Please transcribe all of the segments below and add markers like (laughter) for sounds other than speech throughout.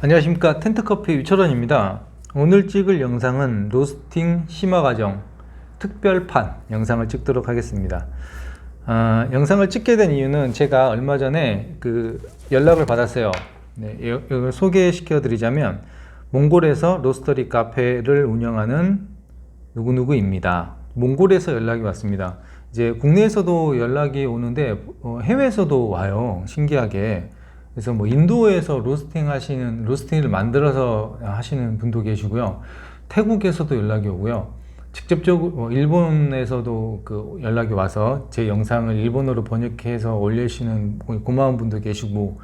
안녕하십니까. 텐트커피 유철원입니다. 오늘 찍을 영상은 로스팅 심화 과정 특별판 영상을 찍도록 하겠습니다. 아, 영상을 찍게 된 이유는 제가 얼마 전에 그 연락을 받았어요. 네, 이- 이걸 소개시켜 드리자면 몽골에서 로스터리 카페를 운영하는 누구누구입니다. 몽골에서 연락이 왔습니다. 이제 국내에서도 연락이 오는데 어, 해외에서도 와요. 신기하게 그래서 뭐 인도에서 로스팅 하시는 로스팅을 만들어서 하시는 분도 계시고요. 태국에서도 연락이 오고요. 직접적으로 뭐 일본에서도 그 연락이 와서 제 영상을 일본어로 번역해서 올리시는 고- 고마운 분도 계시고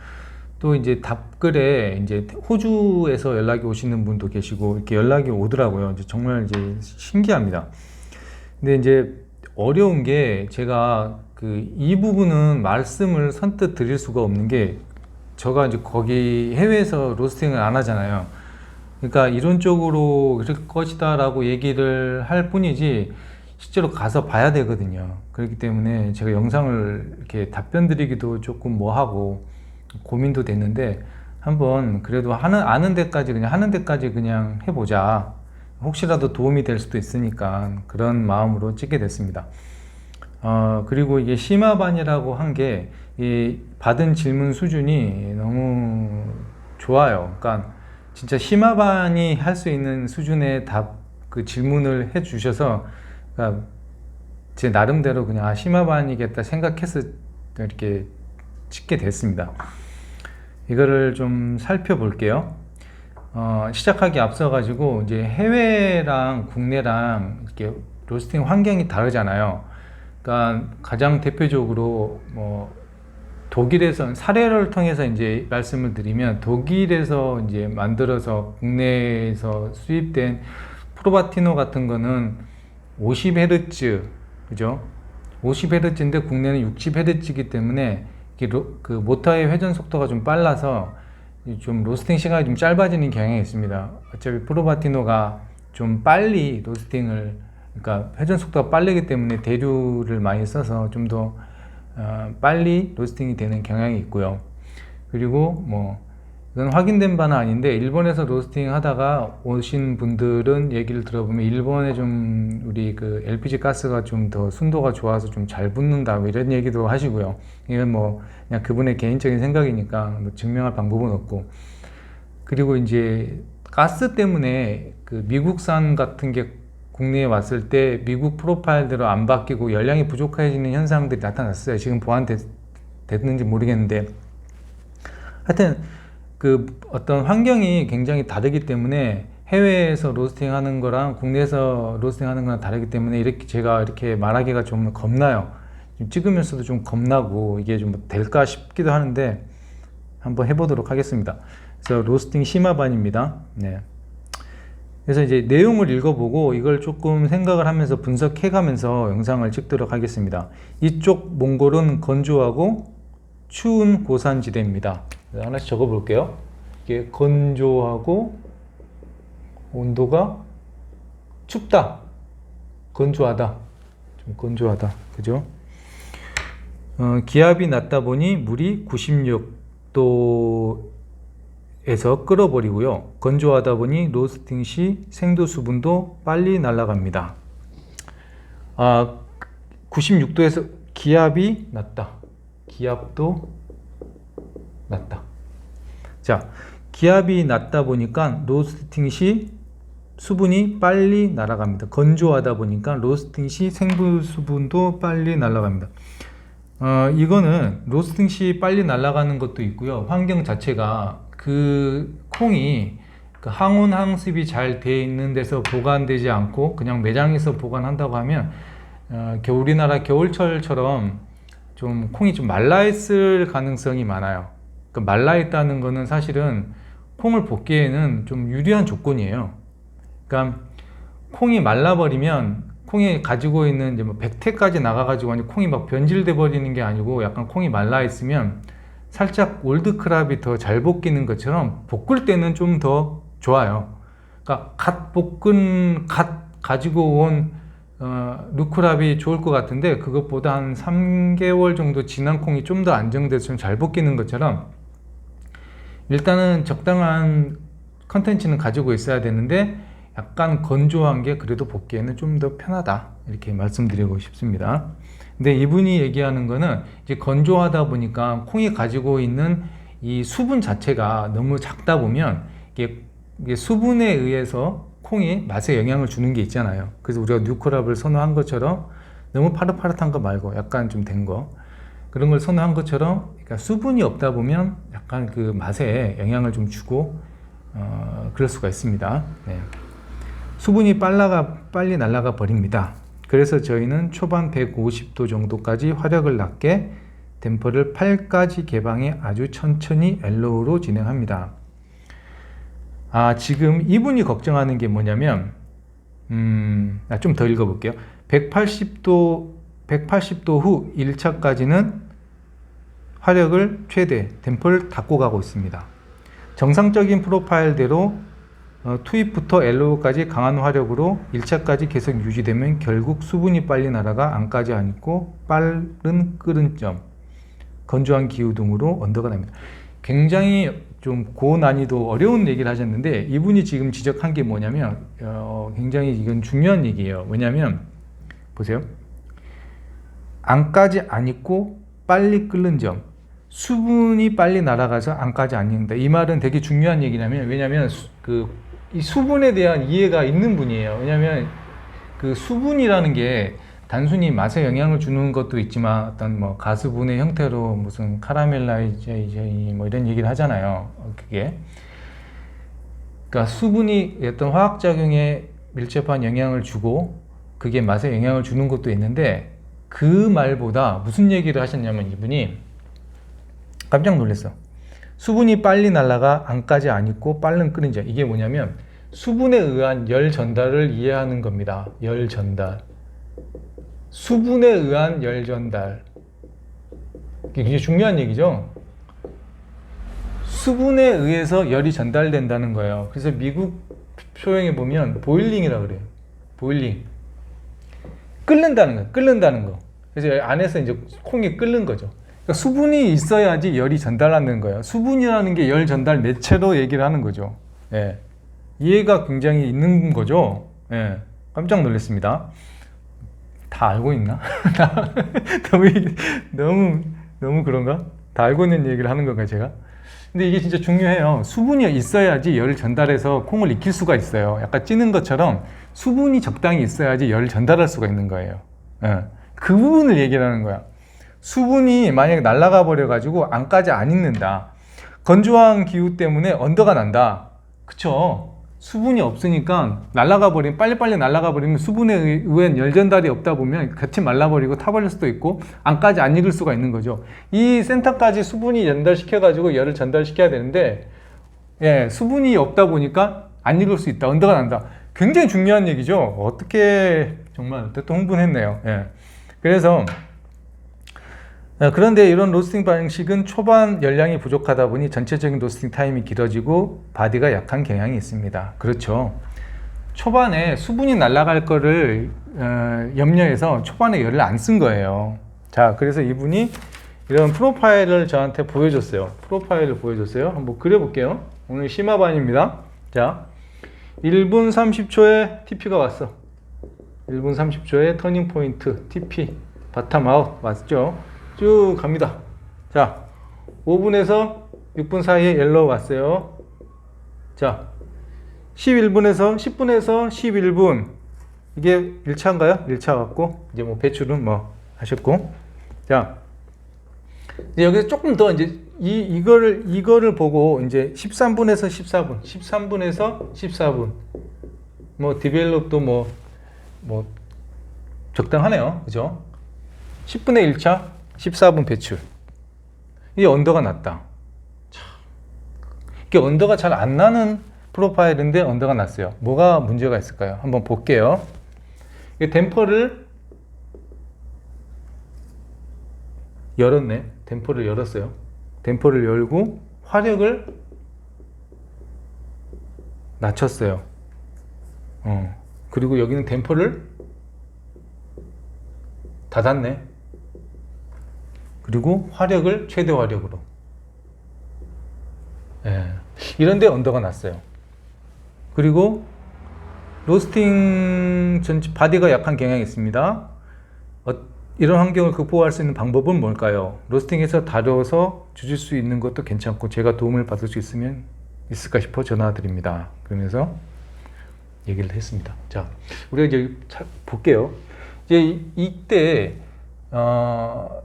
또 이제 답글에 이제 호주에서 연락이 오시는 분도 계시고 이렇게 연락이 오더라고요. 이제 정말 이제 신기합니다. 근데 이제 어려운 게 제가 그 이 부분은 말씀을 선뜻 드릴 수가 없는 게 저가 이제 거기 해외에서 로스팅을 안 하잖아요. 그러니까 이론적으로 그럴 것이다라고 얘기를 할 뿐이지 실제로 가서 봐야 되거든요. 그렇기 때문에 제가 영상을 이렇게 답변 드리기도 조금 뭐하고 고민도 됐는데 한번 그래도 하는 아는 데까지 그냥 하는 데까지 그냥 해보자. 혹시라도 도움이 될 수도 있으니까 그런 마음으로 찍게 됐습니다. 어, 그리고 이게 심화반이라고 한 게 이 받은 질문 수준이 너무 좋아요. 그러니까 진짜 심화반이 할 수 있는 수준의 답 그 질문을 해 주셔서 그러니까 제 나름대로 그냥 아, 심화반이겠다 생각해서 이렇게 찍게 됐습니다. 이거를 좀 살펴볼게요. 어, 시작하기 앞서 가지고 이제 해외랑 국내랑 이렇게 로스팅 환경이 다르잖아요. 그러니까 가장 대표적으로 뭐 독일에서 사례를 통해서 이제 말씀을 드리면 독일에서 이제 만들어서 국내에서 수입된 프로바티노 같은 거는 50Hz 그죠? 50Hz인데 국내는 60Hz이기 때문에 그 모터의 회전 속도가 좀 빨라서 이좀 로스팅 시간이 좀 짧아지는 경향이 있습니다. 어차피 프로바티노가 좀 빨리 로스팅을 그러니까 회전 속도가 빠르기 때문에 대류를 많이 써서 좀더 어, 빨리 로스팅이 되는 경향이 있고요. 그리고 뭐 이건 확인된 바는 아닌데 일본에서 로스팅 하다가 오신 분들은 얘기를 들어보면 일본에 좀 우리 그 LPG 가스가 좀 더 순도가 좋아서 좀 잘 붙는다 뭐 이런 얘기도 하시고요. 이건 뭐 그냥 그분의 개인적인 생각이니까 뭐 증명할 방법은 없고 그리고 이제 가스 때문에 그 미국산 같은 게 국내에 왔을 때 미국 프로파일대로 안 바뀌고 열량이 부족해지는 현상들이 나타났어요. 지금 보완됐는지 모르겠는데 하여튼 그 어떤 환경이 굉장히 다르기 때문에 해외에서 로스팅 하는 거랑 국내에서 로스팅 하는 거랑 다르기 때문에 이렇게 제가 이렇게 말하기가 좀 겁나요. 좀 찍으면서도 좀 겁나고 이게 좀 될까 싶기도 하는데 한번 해보도록 하겠습니다. 그래서 로스팅 심화반입니다. 네. 그래서 이제 내용을 읽어보고 이걸 조금 생각을 하면서 분석해가면서 영상을 찍도록 하겠습니다. 이쪽 몽골은 건조하고 추운 고산지대입니다. 하나씩 적어볼게요. 이게 건조하고 온도가 춥다, 건조하다, 좀 건조하다, 그죠? 어, 기압이 낮다 보니 물이 96도 에서 끓어버리고요. 건조하다 보니 로스팅 시 생도 수분도 빨리 날아갑니다. 아, 96도에서 기압이 낮다. 기압도 낮다. 자, 기압이 낮다 보니까 로스팅 시 수분이 빨리 날아갑니다. 건조하다 보니까 로스팅 시 생분 수분도 빨리 날아갑니다. 어, 이거는 로스팅 시 빨리 날아가는 것도 있고요. 환경 자체가 그 콩이 그 항온 항습이 잘 돼 있는 데서 보관되지 않고 그냥 매장에서 보관한다고 하면 어, 겨- 우리나라 겨울철처럼 좀 콩이 좀 말라 있을 가능성이 많아요. 그 말라 있다는 거는 사실은 콩을 볶기에는 좀 유리한 조건이에요. 그러니까 콩이 말라버리면 콩이 가지고 있는 이제 뭐 백태까지 나가가지고 콩이 막 변질돼 버리는 게 아니고 약간 콩이 말라 있으면 살짝 올드크랍이 더 잘 볶이는 것처럼 볶을 때는 좀 더 좋아요. 그러니까 갓 볶은 갓 가지고 온 어, 루크랍이 좋을 것 같은데 그것보다 한 3개월 정도 지난 콩이 좀 더 안정돼서 좀 잘 볶이는 것처럼 일단은 적당한 컨텐츠는 가지고 있어야 되는데 약간 건조한 게 그래도 복귀에는 좀 더 편하다 이렇게 말씀드리고 싶습니다. 근데 이분이 얘기하는 거는 이제 건조하다 보니까 콩이 가지고 있는 이 수분 자체가 너무 작다 보면 이게, 이게 수분에 의해서 콩이 맛에 영향을 주는 게 있잖아요. 그래서 우리가 뉴코랍을 선호한 것처럼 너무 파릇파릇한 거 말고 약간 좀 된 거. 그런 걸 선호한 것처럼 그러니까 수분이 없다 보면 약간 그 맛에 영향을 좀 주고 어, 그럴 수가 있습니다. 네. 수분이 빨라가 빨리 날아가 버립니다. 그래서 저희는 초반 150도 정도까지 화력을 낮게 댐퍼를 8까지 개방해 아주 천천히 엘로우로 진행합니다. 아, 지금 이분이 걱정하는 게 뭐냐면, 음, 좀더 읽어볼게요. 180도, 180도 후 1차까지는 화력을 최대, 댐퍼를 닫고 가고 있습니다. 정상적인 프로파일대로 어, 투입부터 엘로우까지 강한 화력으로 1차까지 계속 유지되면 결국 수분이 빨리 날아가 안까지 않고 빠른 끓은 점, 건조한 기후 등으로 언더가 납니다. 굉장히 좀 고난이도 어려운 얘기를 하셨는데 이분이 지금 지적한 게 뭐냐면 어, 굉장히 이건 중요한 얘기예요. 왜냐하면 보세요. 안까지 안 익고 빨리 끓는 점. 수분이 빨리 날아가서 안까지 안 익는다. 이 말은 되게 중요한 얘기냐면 왜냐하면 그 이 수분에 대한 이해가 있는 분이에요. 왜냐하면 그 수분이라는 게 단순히 맛에 영향을 주는 것도 있지만 어떤 뭐 가스분의 형태로 무슨 카라멜라이제이션이 뭐 이런 얘기를 하잖아요. 그게 그러니까 수분이 어떤 화학 작용에 밀접한 영향을 주고 그게 맛에 영향을 주는 것도 있는데 그 말보다 무슨 얘기를 하셨냐면 이분이 깜짝 놀랐어. 수분이 빨리 날아가 안까지 안 익고 빠른 끓는 점. 이게 뭐냐면 수분에 의한 열 전달을 이해하는 겁니다. 열 전달. 수분에 의한 열 전달. 이게 굉장히 중요한 얘기죠. 수분에 의해서 열이 전달된다는 거예요. 그래서 미국 표현에 보면 보일링이라 그래요. 보일링. 끓는다는 거, 끓는다는 거. 그래서 안에서 이제 콩이 끓는 거죠. 그러니까 수분이 있어야지 열이 전달하는 거예요. 수분이라는 게 열 전달 매체로 얘기를 하는 거죠. 예. 이해가 굉장히 있는 거죠. 예. 깜짝 놀랐습니다. 다 알고 있나? (laughs) 너무, 너무, 너무 그런가? 다 알고 있는 얘기를 하는 건가, 제가? 근데 이게 진짜 중요해요. 수분이 있어야지 열을 전달해서 콩을 익힐 수가 있어요. 약간 찌는 것처럼 수분이 적당히 있어야지 열을 전달할 수가 있는 거예요. 예. 그 부분을 얘기를 하는 거야. 수분이 만약에 날아가 버려가지고 안까지 안 익는다. 건조한 기후 때문에 언더가 난다. 그쵸? 수분이 없으니까 날아가 버리면 빨리빨리 날아가 버리면 수분에 의한 열 전달이 없다 보면 같이 말라버리고 타버릴 수도 있고 안까지 안 익을 수가 있는 거죠. 이 센터까지 수분이 전달시켜 가지고 열을 전달시켜야 되는데 예, 수분이 없다 보니까 안 익을 수 있다. 언더가 난다. 굉장히 중요한 얘기죠. 어떻게 정말 또 흥분했네요. 예. 그래서 어, 그런데 이런 로스팅 방식은 초반 열량이 부족하다 보니 전체적인 로스팅 타임이 길어지고 바디가 약한 경향이 있습니다. 그렇죠. 초반에 수분이 날아갈 거를 어, 염려해서 초반에 열을 안 쓴 거예요. 자, 그래서 이분이 이런 프로파일을 저한테 보여줬어요. 프로파일을 보여줬어요. 한번 그려볼게요. 오늘 심화반입니다. 자, 1분 30초에 TP가 왔어. 1분 30초에 터닝 포인트 TP 바텀 아웃 맞죠? 쭉 갑니다. 자, 5분에서 6분 사이에 옐로우 왔어요. 자, 11분에서 10분에서 11분 이게 1차인가요? 1차 같고 이제 뭐 배출은 뭐 하셨고 자 이제 여기서 조금 더 이제 이 이거를 이거를 보고 이제 13분에서 14분, 13분에서 14분 뭐 디벨롭도 뭐뭐 적당하네요, 그죠? 10분의 1차, 14분 배출. 이 언더가 났다. 참. 이게 언더가 잘 안 나는 프로파일인데 언더가 났어요. 뭐가 문제가 있을까요? 한번 볼게요. 이 댐퍼를 열었네. 댐퍼를 열었어요. 댐퍼를 열고 화력을 낮췄어요. 어. 그리고 여기는 댐퍼를 닫았네. 그리고 화력을 최대 화력으로. 예. 이런데 언더가 났어요. 그리고 로스팅 전체 바디가 약한 경향이 있습니다. 어, 이런 환경을 극복할 수 있는 방법은 뭘까요? 로스팅에서 다뤄서 주실 수 있는 것도 괜찮고 제가 도움을 받을 수 있으면 있을까 싶어 전화드립니다. 그러면서 얘기를 했습니다. 자, 우리가 이제 차- 볼게요. 이제 이- 이때 어,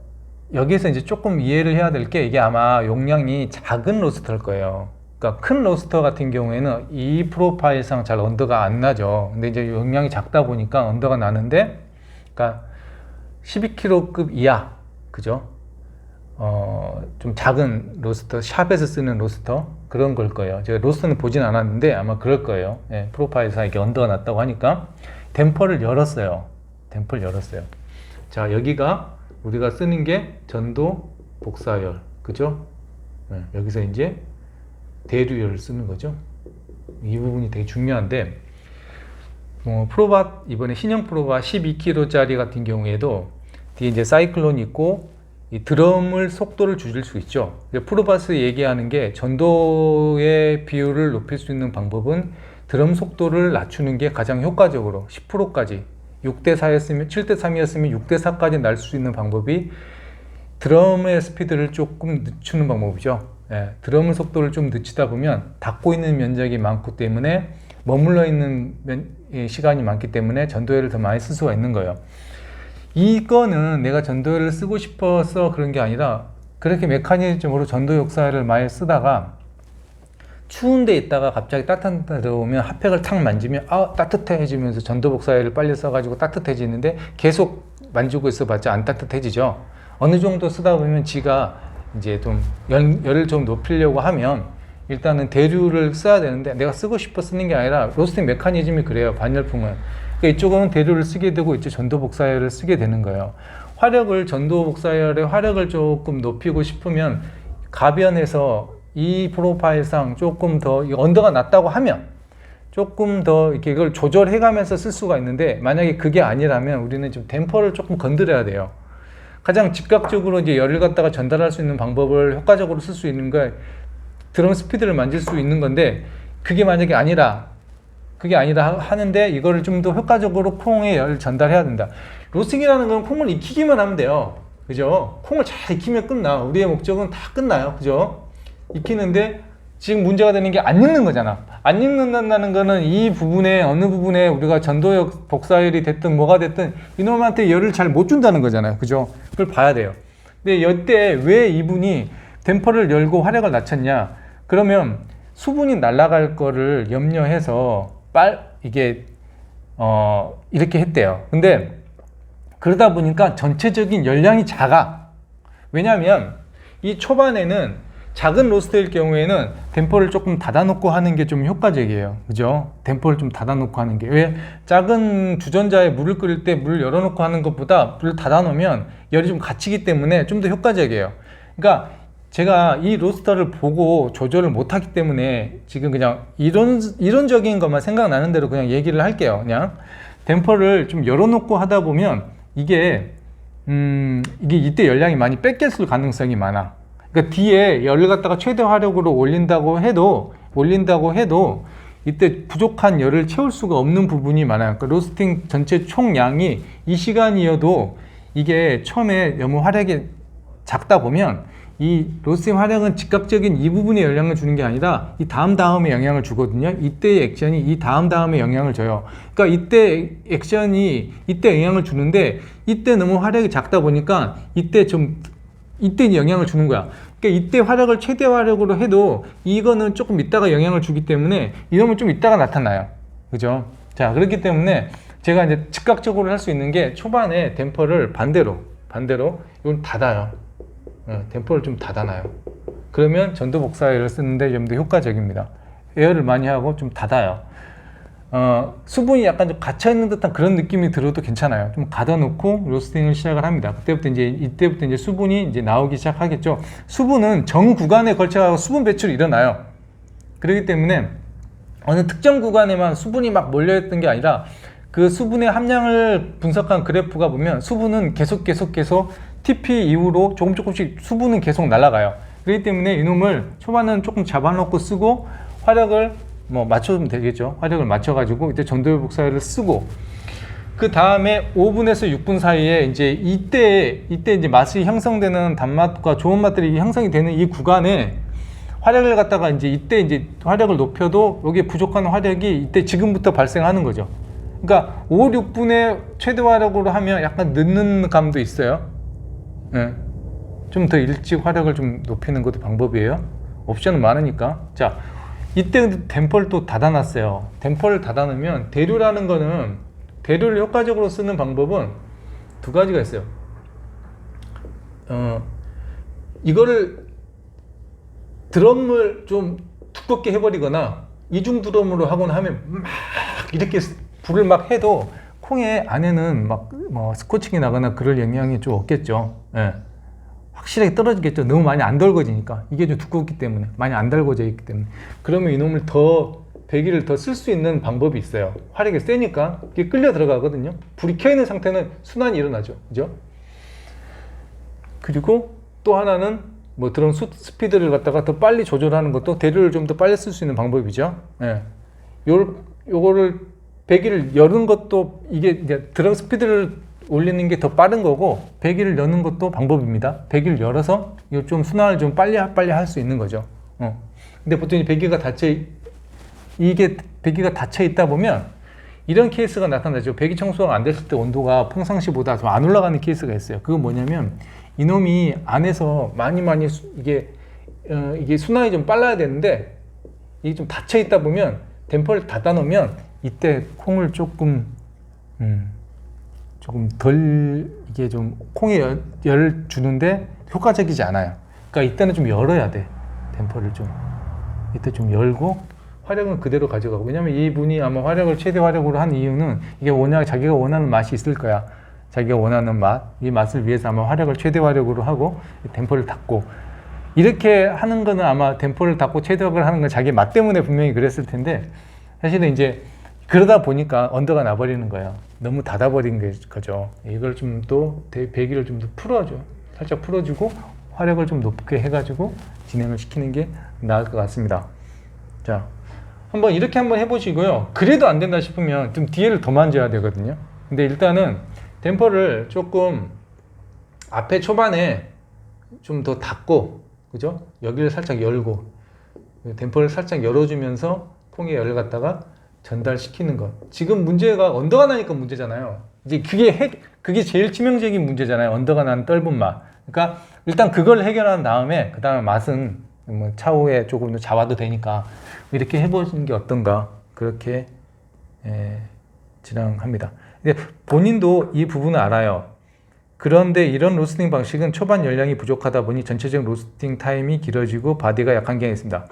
여기에서 이제 조금 이해를 해야 될 게 이게 아마 용량이 작은 로스터일 거예요. 그러니까 큰 로스터 같은 경우에는 이 프로파일상 잘 언더가 안 나죠. 근데 이제 용량이 작다 보니까 언더가 나는데, 그러니까 12kg급 이하, 그죠? 어, 좀 작은 로스터, 샵에서 쓰는 로스터 그런 걸 거예요. 제가 로스터는 보진 않았는데 아마 그럴 거예요. 예, 프로파일상 이게 언더가 났다고 하니까 댐퍼를 열었어요. 댐퍼를 열었어요. 자, 여기가 우리가 쓰는 게 전도 복사열, 그죠? 예, 여기서 이제 대류열을 쓰는 거죠. 이 부분이 되게 중요한데, 뭐 프로바 이번에 신형 프로바 12kg짜리 같은 경우에도 뒤에 이제 사이클론이 있고 이 드럼을 속도를 줄일 수 있죠. 프로바스 얘기하는 게 전도의 비율을 높일 수 있는 방법은 드럼 속도를 낮추는 게 가장 효과적으로 10%까지 6대 4였으면 7대 3이었으면 6대 4까지 날 수 있는 방법이 드럼의 스피드를 조금 늦추는 방법이죠. 예, 드럼의 속도를 좀 늦추다 보면 닫고 있는 면적이 많기 때문에 머물러 있는 면- 예, 시간이 많기 때문에 전도율을 더 많이 쓸 수가 있는 거예요. 이거는 내가 전도율을 쓰고 싶어서 그런 게 아니라 그렇게 메커니즘으로 전도 역사를 많이 쓰다가 추운 데 있다가 갑자기 따뜻한 데 들어오면 핫팩을 탁 만지면 아 따뜻해지면서 전도 복사열을 빨리 써가지고 따뜻해지는데 계속 만지고 있어봤자 안 따뜻해지죠. 어느 정도 쓰다 보면 지가 이제 좀 열, 열을 좀 높이려고 하면 일단은 대류를 써야 되는데 내가 쓰고 싶어 쓰는 게 아니라 로스팅 메커니즘이 그래요 반열풍은 그러니까 이쪽은 대류를 쓰게 되고 이쪽 전도 복사열을 쓰게 되는 거예요 화력을 전도 복사열의 화력을 조금 높이고 싶으면 가변에서 이 프로파일상 조금 더이 언더가 낮다고 하면 조금 더 이렇게 이걸 조절해 가면서 쓸 수가 있는데 만약에 그게 아니라면 우리는 좀 댐퍼를 조금 건드려야 돼요. 가장 즉각적으로 이제 열을 갖다가 전달할 수 있는 방법을 효과적으로 쓸 수 있는 게 드럼 스피드를 만질 수 있는 건데 그게 만약에 아니라 그게 아니라 하- 하는데 이거를 좀 더 효과적으로 콩에 열을 전달해야 된다. 로스팅이라는 건 콩을 익히기만 하면 돼요. 그죠? 콩을 잘 익히면 끝나. 우리의 목적은 다 끝나요. 그죠? 익히는데 지금 문제가 되는 게안 익는 거잖아. 안 익는다는 거는 이 부분에 어느 부분에 우리가 전도역 복사열이 됐든 뭐가 됐든 이놈한테 열을 잘 못 준다는 거잖아요. 그죠? 그걸 봐야 돼요. 근데 이때 왜 이분이 댐퍼를 열고 화력을 낮췄냐? 그러면 수분이 날아갈 거를 염려해서 빨 이게 어 이렇게 했대요. 근데 그러다 보니까 전체적인 열량이 작아. 왜냐하면 이 초반에는 작은 로스트일 경우에는 댐퍼를 조금 닫아놓고 하는 게 좀 효과적이에요. 그죠? 댐퍼를 좀 닫아놓고 하는 게. 왜? 작은 주전자에 물을 끓일 때 물을 열어놓고 하는 것보다 물을 닫아놓으면 열이 좀 갇히기 때문에 좀 더 효과적이에요. 그러니까 제가 이 로스터를 보고 조절을 못하기 때문에 지금 그냥 이론, 이론적인 것만 생각나는 대로 그냥 얘기를 할게요. 그냥 댐퍼를 좀 열어놓고 하다 보면 이게 음, 이게 이때 열량이 많이 뺏겼을 가능성이 많아. 그러니까 뒤에 열을 갖다가 최대 화력으로 올린다고 해도 올린다고 해도 이때 부족한 열을 채울 수가 없는 부분이 많아요. 그러니까 로스팅 전체 총량이 이 시간이어도 이게 처음에 너무 화력이 작다 보면 이 로스팅 화력은 즉각적인 이 부분에 영향을 주는 게 아니라 이 다음 다음에 영향을 주거든요. 이때의 액션이 이 다음 다음에 영향을 줘요. 그러니까 이때 액션이 이때 영향을 주는데 이때 너무 화력이 작다 보니까 이때 좀 이때 영향을 주는 거야. 그러니까 이때 화력을 최대 화력으로 해도 이거는 조금 있다가 영향을 주기 때문에 이러면 좀 있다가 나타나요. 그죠? 자, 그렇기 때문에 제가 이제 즉각적으로 할 수 있는 게 초반에 댐퍼를 반대로, 반대로 이건 닫아요. 어, 댐퍼를 좀 닫아놔요. 그러면 전도 복사열을 쓰는데 좀 더 효과적입니다. 에어를 많이 하고 좀 닫아요. 어, 수분이 약간 좀 갇혀있는 듯한 그런 느낌이 들어도 괜찮아요. 좀 가둬놓고 로스팅을 시작을 합니다. 그때부터 이제, 이때부터 이제 수분이 이제 나오기 시작하겠죠. 수분은 정 구간에 걸쳐서 수분 배출이 일어나요. 그렇기 때문에 어느 특정 구간에만 수분이 막 몰려있던 게 아니라 그 수분의 함량을 분석한 그래프가 보면 수분은 계속 계속 계속 TP 이후로 조금 조금씩 수분은 계속 날아가요. 그렇기 때문에 이놈을 초반은 조금 잡아놓고 쓰고 화력을 뭐 맞춰주면 되겠죠. 화력을 맞춰가지고 이때 전도율 복사를 쓰고 그 다음에 5분에서 6분 사이에 이제 이때 이때 이제 맛이 형성되는 단맛과 좋은 맛들이 형성이 되는 이 구간에 화력을 갖다가 이제 이때 이제 화력을 높여도 여기에 부족한 화력이 이때 지금부터 발생하는 거죠. 그러니까 5, 6분의 최대 화력으로 하면 약간 늦는 감도 있어요. 예. 좀더 일찍 화력을 좀 높이는 것도 방법이에요. 옵션은 많으니까. 자, 이때 근데 댐퍼를 또 닫아놨어요. 댐퍼를 닫아놓으면 대류라는 거는 대류를 효과적으로 쓰는 방법은 두 가지가 있어요. 어, 이거를 드럼을 좀 두껍게 해버리거나 이중 드럼으로 하거나 하면 막 이렇게 불을 막 해도 콩의 안에는 막 뭐 스코칭이 나거나 그럴 영향이 좀 없겠죠. 예. 확실하게 떨어지겠죠. 너무 많이 안 달궈지니까 이게 좀 두껍기 때문에 많이 안 달궈져 있기 때문에 그러면 이놈을 더 배기를 더 쓸 수 있는 방법이 있어요. 화력이 세니까 이게 끌려 들어가거든요. 불이 켜 있는 상태는 순환이 일어나죠. 그죠? 그리고 또 하나는 뭐 수- 스피드를 갖다가 더 빨리 조절하는 것도 대류를 좀 더 빨리 쓸 수 있는 방법이죠. 예. 요 요거를 배기를 여는 것도 이게 드럼 스피드를 올리는 게 더 빠른 거고 배기를 여는 것도 방법입니다. 배기를 열어서 좀 순환을 좀 빨리 빨리 할 수 있는 거죠. 어. 근데 보통 이 배기가 닫혀 있- 이게 배기가 닫혀 있다 보면 이런 케이스가 나타나죠. 배기 청소가 안 됐을 때 온도가 평상시보다 좀 안 올라가는 케이스가 있어요. 그건 뭐냐면 이놈이 안에서 많이 많이 수- 이게 어, 이게 순환이 좀 빨라야 되는데 이게 좀 닫혀 있다 보면 댐퍼를 닫아 놓으면 이때 콩을 조금 음, 조금 덜 이게 좀 콩에 열, 열을 주는데 효과적이지 않아요. 그러니까 이때는 좀 열어야 돼. 댐퍼를 좀 이때 좀 열고 화력은 그대로 가져가고 왜냐면 이 분이 아마 화력을 최대 화력으로 한 이유는 이게 워낙 자기가 원하는 맛이 있을 거야. 자기가 원하는 맛, 이 맛을 위해서 아마 화력을 최대 화력으로 하고 댐퍼를 닫고 이렇게 하는 거는 아마 댐퍼를 닫고 최대 화력을 하는 건 자기 맛 때문에 분명히 그랬을 텐데 사실은 이제 그러다 보니까 언더가 나버리는 거예요. 너무 닫아버린 게- 거죠. 이걸 좀 또 배기를 좀 더 풀어줘. 살짝 풀어주고 화력을 좀 높게 해가지고 진행을 시키는 게 나을 것 같습니다. 자, 한번 이렇게 한번 해보시고요. 그래도 안 된다 싶으면 좀 뒤에를 더 만져야 되거든요. 근데 일단은 댐퍼를 조금 앞에 초반에 좀 더 닫고, 그죠? 여기를 살짝 열고, 댐퍼를 살짝 열어주면서 콩의 열을 갖다가 전달시키는 것. 지금 문제가 언더가 나니까 문제잖아요. 이제 그게 핵, 그게 제일 치명적인 문제잖아요. 언더가 난 떫은 맛. 그러니까 일단 그걸 해결한 다음에 그 다음에 맛은 뭐 차후에 조금 더 잡아도 되니까 이렇게 해보시는 게 어떤가 그렇게 예, 진행합니다. 근데 본인도 이 부분을 알아요. 그런데 이런 로스팅 방식은 초반 열량이 부족하다 보니 전체적 로스팅 타임이 길어지고 바디가 약한 경향이 있습니다.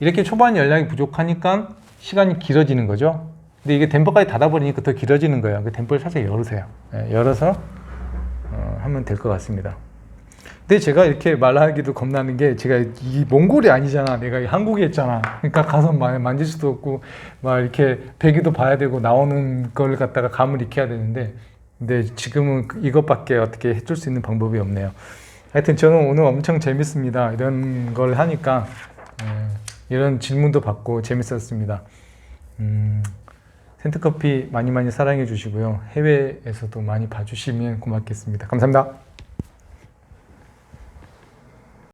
이렇게 초반 열량이 부족하니까 시간이 길어지는 거죠. 근데 이게 댐퍼까지 닫아버리니까 더 길어지는 거예요. 그 댐퍼를 살짝 열으세요. 예, 열어서 어, 하면 될 것 같습니다. 근데 제가 이렇게 말하기도 겁나는 게 제가 이 몽골이 아니잖아. 내가 한국에 있잖아. 그러니까 가서 만- 만질 수도 없고 막 이렇게 배기도 봐야 되고 나오는 걸 갖다가 감을 익혀야 되는데 근데 지금은 그- 이것밖에 어떻게 해줄 수 있는 방법이 없네요. 하여튼 저는 오늘 엄청 재밌습니다. 이런 걸 하니까 예, 이런 질문도 받고 재밌었습니다. 음, 센트커피 많이 많이 사랑해 주시고요. 해외에서도 많이 봐주시면 고맙겠습니다. 감사합니다.